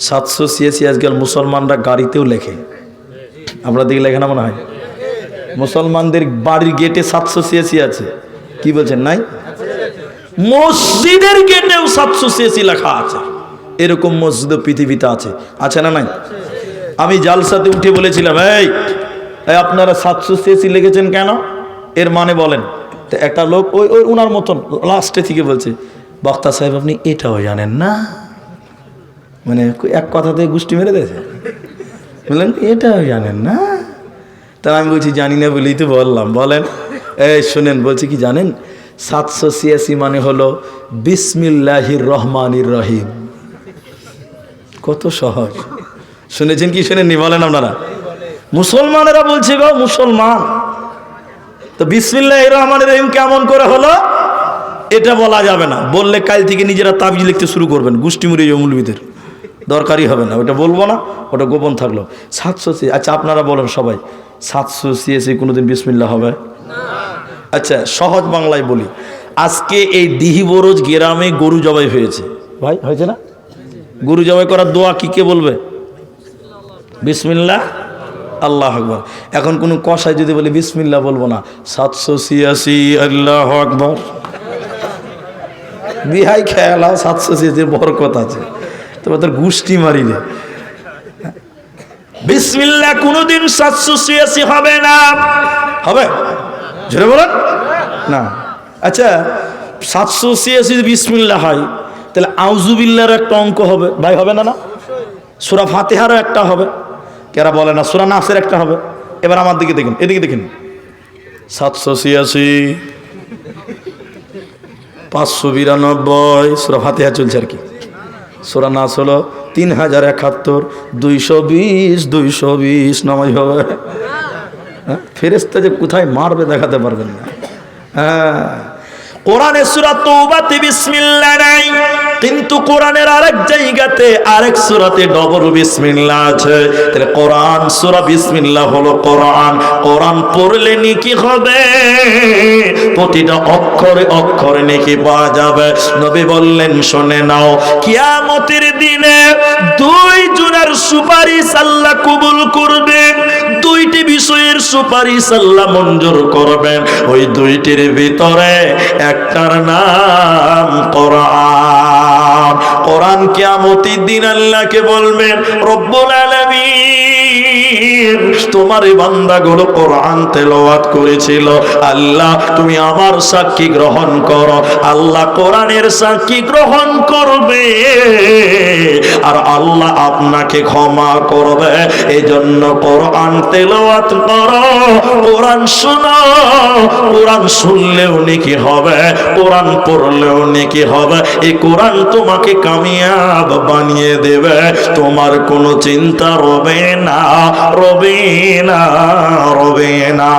সাতশো সিএসি আজকাল মুসলমানরা গাড়িতেও লেখে। আমরা দিকে লেখে না মনে হয়? মুসলমানদের বাড়ির গেটে সাতশো সিএসি আছে। কি বলছেন? নাই? মসজিদের গেটেও সাতশো সিএসি লেখা আছে। এরকম মসজিদ পৃথিবীতে আছে। আছে না নাই? আমি জালসাতে উঠে বলেছিলাম, এই আপনারা সাতশো সিএসি লিখেছেন কেন? এর মানে বলেন একটা লোক ওই ওই ওনার মতন লাস্টে থেকে বলছে, বক্তা সাহেব, আপনি এটাও জানেন না? মানে এক কথাতে গুষ্টি মেরে দিয়েছে। বললেন এটাও জানেন না? তা আমি বলছি, জানি না বলেই তো বললাম। বলেন, এই শোনেন, বলছি কি জানেন? সাতশো ছিয়াশি মানে হলো বিসমিল্লাহির রহমানির রহিম। কত সহজ। শুনেছেন কি শুনেননি? বলেন আপনারা। মুসলমানেরা বলছে গো, মুসলমান। তো বিসমিল্লাহ রহমান রহিম কেমন করে হলো? এটা বলা যাবে না। বললে কাল থেকে নিজেরা তাবিজ লিখতে শুরু করবেন গোষ্ঠী মুড়িয়ে মৌলবীদের। দরকারই হবে না, ওটা বলব না, ওটা গোপন থাকল। সাতশো আচ্ছা আপনারা বলেন সবাই, সাতশো সিএসি কোনোদিন বিসমিল্লা হবে? আচ্ছা সহজ বাংলায় বলি, আজকে এই দিহি বরজ গ্রামে গরু জবাই হয়েছে। ভাই, হয়েছে না? গরু জবাই করার দোয়া কি কে বলবে? বিসমিল্লা আল্লাহ আকবর। এখন কোনো কষায় যদি বলি বিসমিল্লা বলব না, সাতশো ছিয়াশি আল্লাহ আকবর। বিহাই খেয়ালা, সাতশো ছিয়াশি বরকত আছে। তবে তোর গুষ্টি মারি রে বিসমিল্লা কোনোদিন সাতশো ছিয়াশি হবে না। হবে? জোরে বলেন। না। আচ্ছা সাতশো ছিয়াশি বিসমিল্লা হয়, তাহলে আউজুবিল্লার একটা অঙ্ক হবে। ভাই, হবে না না? সুরা ফাতেহারও একটা হবে। কেরা বলে না, সুরা নাসের একটা হবে। এবার আমার দিকে দেখুন, এদিকে দেখুন। সাতশো ছিয়াশি, পাঁচশো বিরানব্বই, সুরা ফাতেহা চলছে আর কি। সুরা নাস হলো তিন হাজার একাত্তর, দুইশো বিশ দুইশো বিশ, নামাজ হবে। হ্যাঁ? ফেরেস্তা যে কোথায় মারবে দেখাতে পারবেন না। হ্যাঁ। কোরআনে সুরা তৌবাতে বিসমিল্লাহ নাই। কিন্তু কোরআনের আরেক জায়গাতে আরেক সূরাতে ডবল বিসমিল্লাহ আছে। তাহলে কোরআন, সূরা বিসমিল্লাহ হলো কোরআন। কোরআন পড়লে নেকি হবে? প্রতিটা অক্ষরে অক্ষরে নেকি পাওয়া যাবে। নবী বললেন, শুনে নাও, কিয়ামতের দিনে দুই জনের সুপারিশ আল্লাহ কবুল করবেন দুইটি বিষয়ের সুপারিশ আল্লাহ মঞ্জুর করবেন। ওই দুইটির ভিতরে একটার নাম কোরআন। কোরআন কিয়ামতির দিন আল্লাহকে বলবেন রব্বুল তোমার এই বান্দাগুলো কোরআন তেলাওয়াত করেছিল। আল্লাহ, তুমি আমার সাক্ষী গ্রহণ করো। আল্লাহ কোরআনের সাক্ষী গ্রহণ করবে। আর আল্লাহ আপনাকে ক্ষমা করবে। এই জন্য কোরআন তেলাওয়াত করো। কোরআন শোনো। কোরআন শুনলেও নাকি হবে। কোরআন পড়লেও নাকি হবে। এই কোরআন তোমাকে কামিয়াব বানিয়ে দেবে। তোমার কোনো চিন্তা রবে না। রবে না রবে না